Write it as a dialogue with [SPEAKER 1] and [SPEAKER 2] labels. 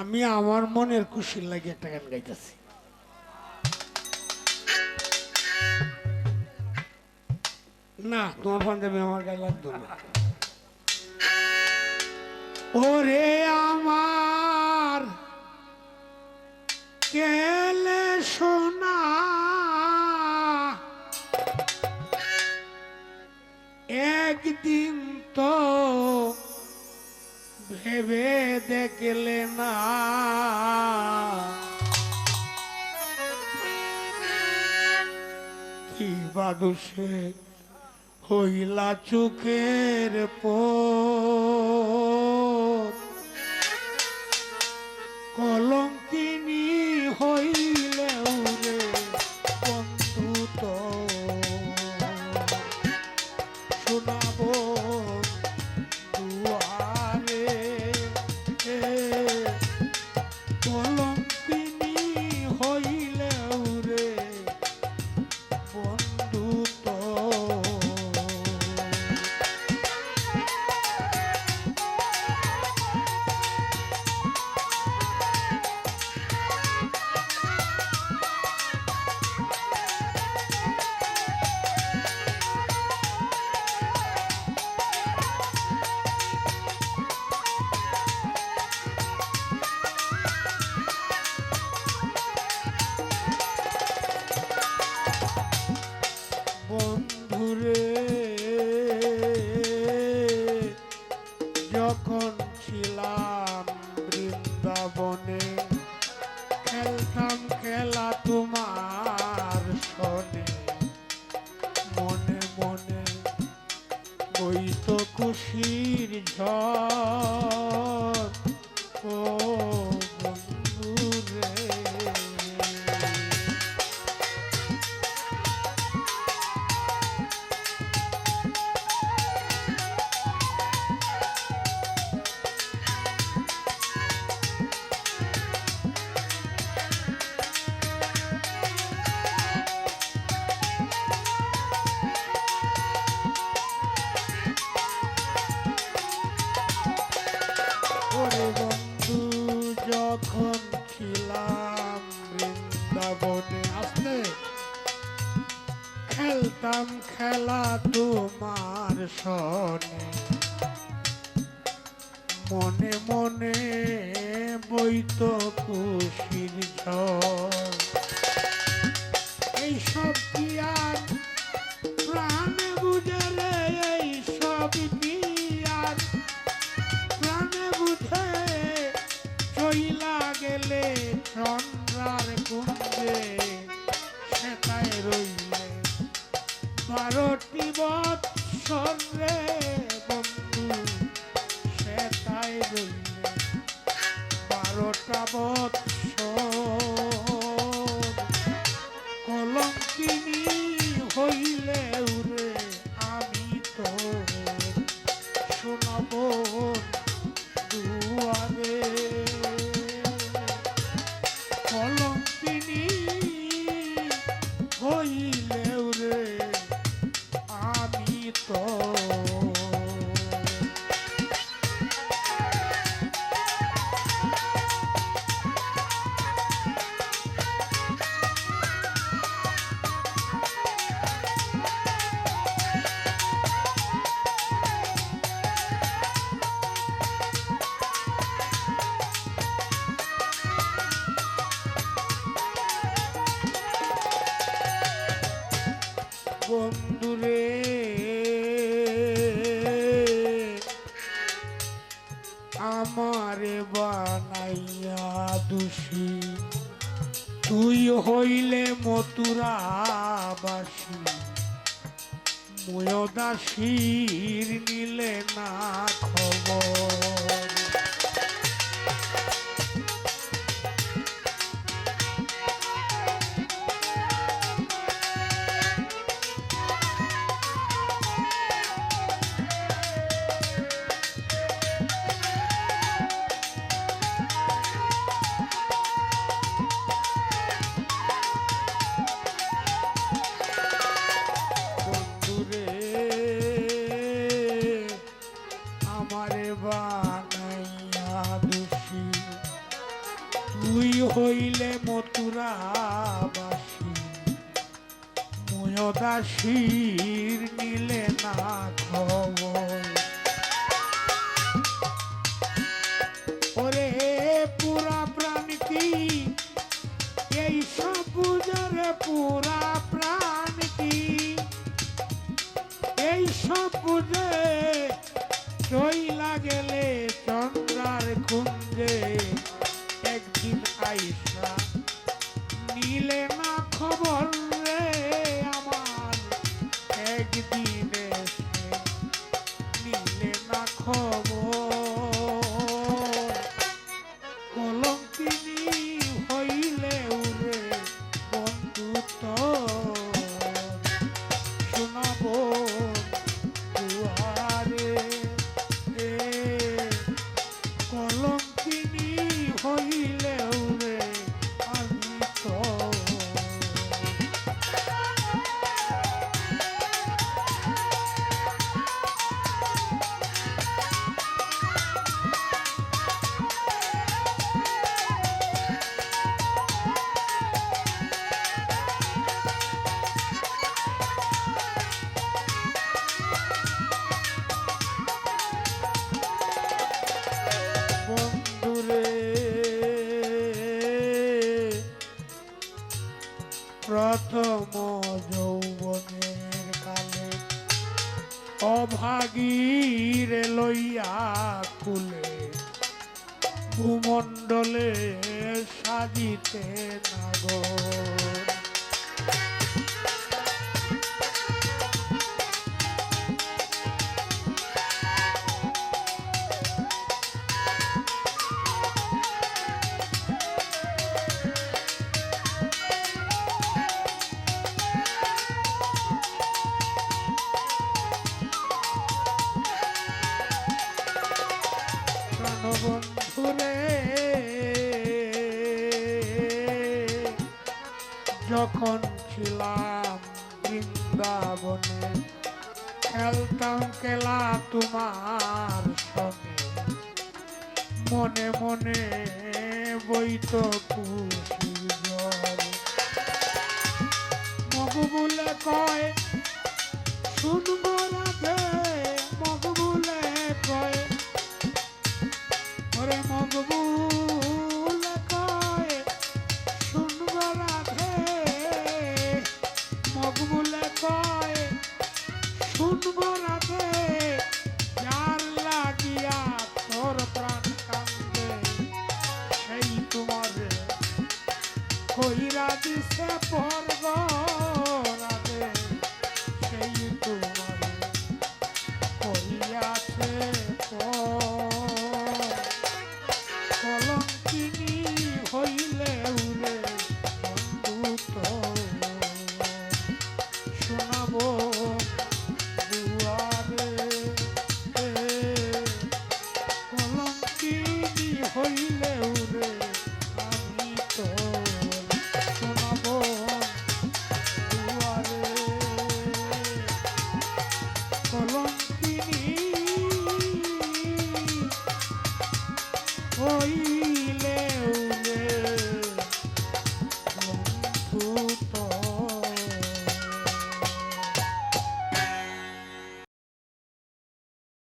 [SPEAKER 1] আমি আমার মনের খুশির লাগে একটা গান গাইতেছি। না, তোমার পাঞ্জাবি আমার গায়ে লাগতো না। ওরে আমার, কেলে সোনা। একদিন ভেবে দেখলে না। কি বাদুষে হইলা চোখের পর ঝড় ও বৃন্দাবনে আসলে খেলতাম খেলা তোমার সনে মনে মনে বইত খুশির ঝড় বারোটি বৎসর রে বন্ধু সেটাই বারোটা বৎসর। কলঙ্কিনী আমারে বানাইয়া দুষি। তুই হইলে মথুরাবাসী। ময়দাসীর নিলে না খবর। তুই হইলে মথুরাবাসী। ময়দাসীর নিলে না খবর। ওরে পুরা প্রাণ কি? এই সব বুঝরে পুরা প্রাণ এই সব বুঝে চইলা গেলে চন্দ্রার কুঞ্জে একদিন কুলে ভূমণ্ডলে সাজিতে নাগর যখন ছিলাম বৃন্দাবনে খেলতাম খেলা তোমার সঙ্গে। মনে মনে বইত খুশির শুনব কলঙ্কিনী ওই